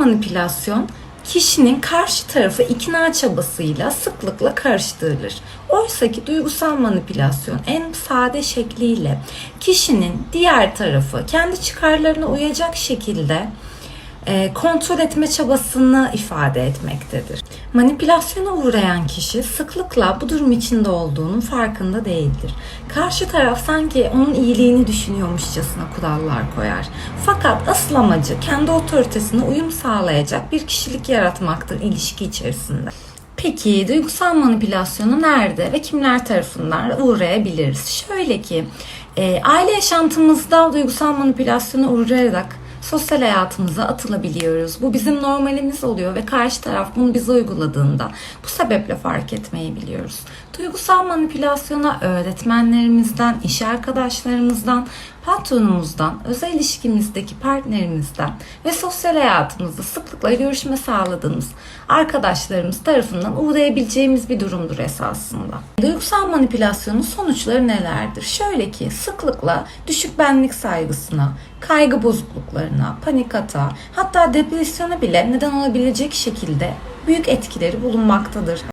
Manipülasyon kişinin karşı tarafı ikna çabasıyla sıklıkla karıştırılır. Oysa ki duygusal manipülasyon en sade şekliyle kişinin diğer tarafı kendi çıkarlarına uyacak şekilde kontrol etme çabasını ifade etmektedir. Manipülasyona uğrayan kişi sıklıkla bu durum içinde olduğunun farkında değildir. Karşı taraf sanki onun iyiliğini düşünüyormuşçasına kurallar koyar. Fakat asıl amacı kendi otoritesine uyum sağlayacak bir kişilik yaratmaktır ilişki içerisinde. Peki duygusal manipülasyonu nerede ve kimler tarafından uğrayabiliriz? Şöyle ki e, aile yaşantımızda duygusal manipülasyona uğrayarak sosyal hayatımıza atılabiliyoruz. Bu bizim normalimiz oluyor ve karşı taraf bunu bize uyguladığında bu sebeple fark etmeyi biliyoruz. Duygusal manipülasyona öğretmenlerimizden, iş arkadaşlarımızdan, patronumuzdan, özel ilişkimizdeki partnerimizden ve sosyal hayatımızda sıklıkla görüşme sağladığımız arkadaşlarımız tarafından uğrayabileceğimiz bir durumdur esasında. Duygusal manipülasyonun sonuçları nelerdir? Şöyle ki sıklıkla düşük benlik saygısına, kaygı bozukluklarına, panik hata, hatta depresyona bile neden olabilecek şekilde büyük etkileri bulunmaktadır.